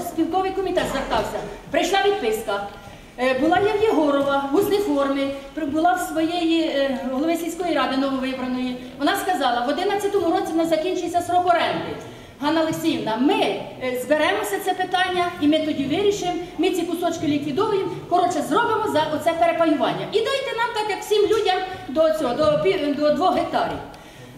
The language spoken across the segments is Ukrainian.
Спілковий комітет звертався. Прийшла відписка. Е, Була я в Єгорова в формі, була в своєї е, голови сільської ради нововибраної. Вона сказала, в 11-му році в нас закінчується срок оренди. Ганна Олексіївна, ми е, зберемося це питання і ми тоді вирішимо, ми ці кусочки ліквідуємо, коротше, зробимо за оце перепаювання. І дайте нам так, як всім людям до цього, до, до двох гектарів.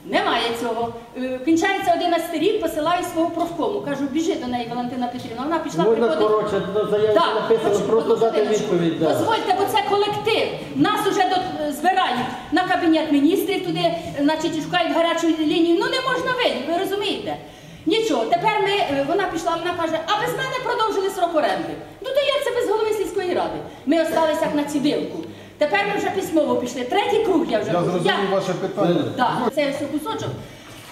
Немає цього. Е, Кінчається 11 рік, посилаю свого профкому. Кажу, біжи до неї, Валентина Петрівна. Вона пішла Можна приходить. коротше, до заяви Так, написано, хочу- просто одну дати хвилиночку. відповідь. да. Дозвольте, бо це колектив. Нас уже до, збирають на кабінет міністрів туди, значить, шукають гарячу лінію. Ну не можна вийти, ви розумієте? Нічого, тепер ми, е, вона пішла, вона каже, а без мене продовжили срок оренди. Ну то як це без голови сільської ради? Ми осталися як на цивілку. Тепер ми вже письмово пішли. Третій круг я вже Я кажу. зрозумів ваше питання. Так, це все кусочок.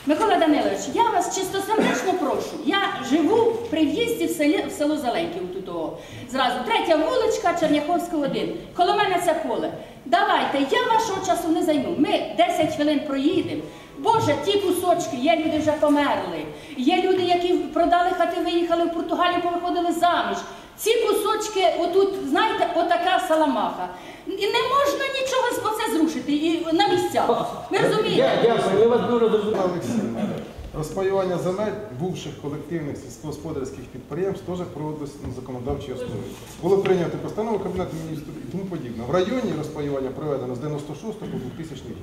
Микола Данилович, я вас чистосердечно прошу. Я живу при в'їзді в, селі, в село Зеленків тут о, зразу. Третя вуличка, Черняховська 1. Коло мене це поле. Давайте, я вашого часу не займу. Ми 10 хвилин проїдемо. Боже, ті кусочки, є люди вже померли. Є люди, які продали хати, виїхали в Португалію, повиходили заміж. Ці кусочки, отут, знаєте, отака саламаха. Не можна нічого з оце зрушити і на місцях. Ви розумієте? Я, ми вас дуже зрозуміли. Розпаювання земель бувших колективних сільськогосподарських підприємств теж проводилось на законодавчій основі. Було прийнято постанову Кабінету міністрів і тому подібне. В районі розпаювання проведено з 96 по 2000 рік.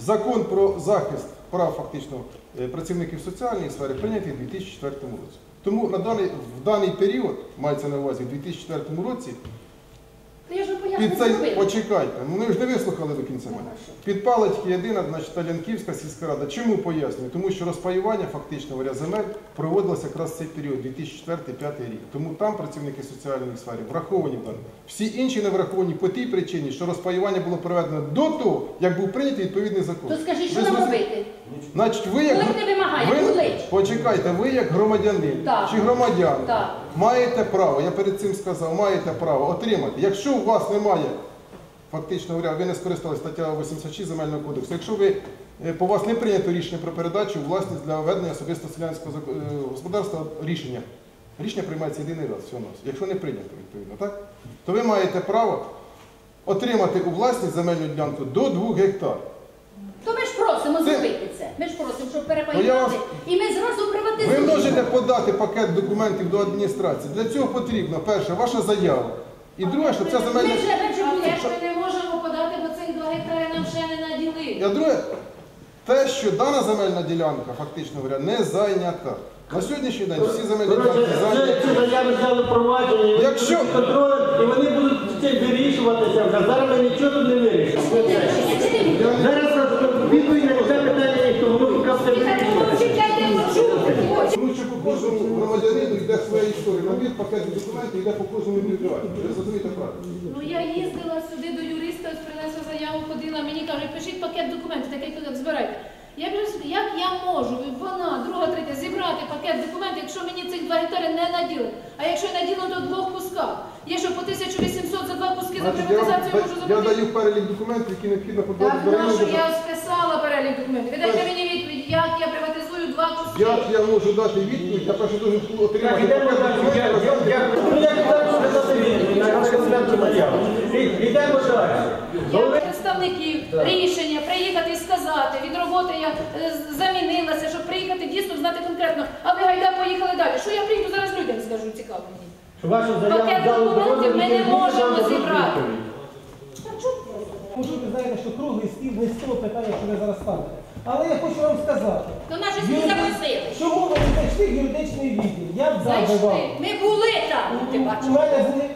Закон про захист прав фактично е, працівників соціальної сфери прийнятий у 2004 році. Тому на даний, в даний період, мається на увазі, у 2004 році, я під цей, почекайте, ну ви ж не вислухали до кінця мене. Під Палицьки єдина, значить, Талянківська сільська рада. Чому пояснюю? Тому що розпаювання фактично варя земель проводилося якраз в цей період, 2004-2005 рік. Тому там працівники соціальної сфери враховані в. Всі інші не враховані по тій причині, що розпаювання було проведено до того, як був прийнятий відповідний закон. То скажіть, що нам робити? Значить, ви як Колектив вимагає, ви, клич. почекайте, ви як громадянин Так. чи громадян Так. маєте право, я перед цим сказав, маєте право отримати. Якщо у вас немає, фактично говоря, ви не скористалися стаття 86 земельного кодексу. Якщо ви е, по вас не прийнято рішення про передачу у власність для ведення особисто селянського зак- е, господарства рішення. Рішення приймається єдиний раз всього нас. Якщо не прийнято, відповідно, так? То ви маєте право отримати у власність земельну ділянку до 2 гектар. То ми ж просимо Це- зробити. Ми ж просимо, щоб Ну, я перепаювати. вас- І ми зразу Ви можете подати пакет документів до адміністрації. Для цього потрібно, перше, ваша заява. І друге, щоб ця земельна. ми вже ж ми не можемо подати, бо цих два гектари нам ще не наділили. А друге, те, що дана земельна ділянка, фактично говоря, не зайнята. На сьогоднішній день всі земельні ділянки зайняті. ці заяви взяли провадження, і вони Якщо- і вони будуть вирішуватися. Зараз ми нічого тут не вирішимо. Зараз відповідь на це питання ніхто воно поки все вирішується. Тому що по кожному громадянину йде своя історія. Набір пакет документів йде по кожному індивідуально. Ви зрозумієте правильно? Ну я їздила сюди до юриста, принесла заяву, ходила, мені кажуть, пишіть пакет документів, такий тут збирайте. Я кажу, як я можу, вона, друга, третя, зібрати пакет документів, якщо мені цих два гектари не наділили. А якщо наділено, то двох кусках. Є що по 1800 за два куски за Значить, я, вам- приватизацію можу я заплатити. даю перелік документів, які необхідно подати Так, до нашу я списала перелік документів. Ви дайте мені відповідь, як я два. Як я можу дати відповідь, я перше дуже отримати ідемо далі. Ну, представників рішення приїхати і сказати, від роботи я е, замінилася, щоб приїхати дійсно знати конкретно. А ви гайда поїхали далі. Що я приїду зараз людям скажу, цікаво мені. Пакет документів ми не можемо зібрати. Можу, ви знаєте, що круглий стіл не з цього питання, що ви зараз ставите. Але я хочу вам сказати, То наші всі запросили. чому ви не зайшли в юридичний відділ? Я б дав би Зайшли. вам. Ми були там, ти У бачиш. мене були.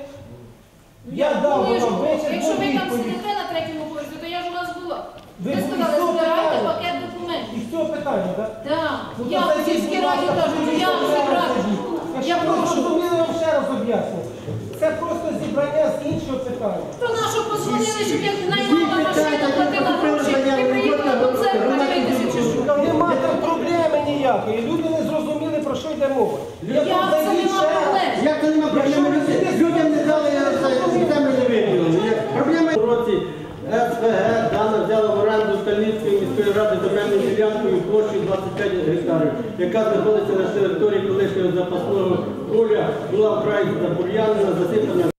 Я дав би вам вечір Якщо ви там відповідь. сидите на третьому поверсі, то я ж у вас була. Ви Ви були сказали, з збирайте питання. пакет документів. І з цього питання, так? Так, Ну, я в сільській раді кажу, ну я що зібрати. сидіть. Я Якщо ви прошу. зрозуміли, я вам ще раз об'ясню. Це просто зібрання з іншого питання. То нашу позвонили, щоб я наймала машину, платила гроші і приїхала до церкви дивитися чи що. Та Нема там проблеми ніякої. Люди не зрозуміли, про що йде мова. Як тут це зайдіть нема ще раз. проблем? Як це нема проблеми? Люди- Людям не дали землю не виділили. Проблема в році СВГ дана взяла в оренду Стальницької міської ради земельну ділянку площею 25 гектарів, яка знаходиться на території колишнього запасного поля, була вкрай забур'янена, засипана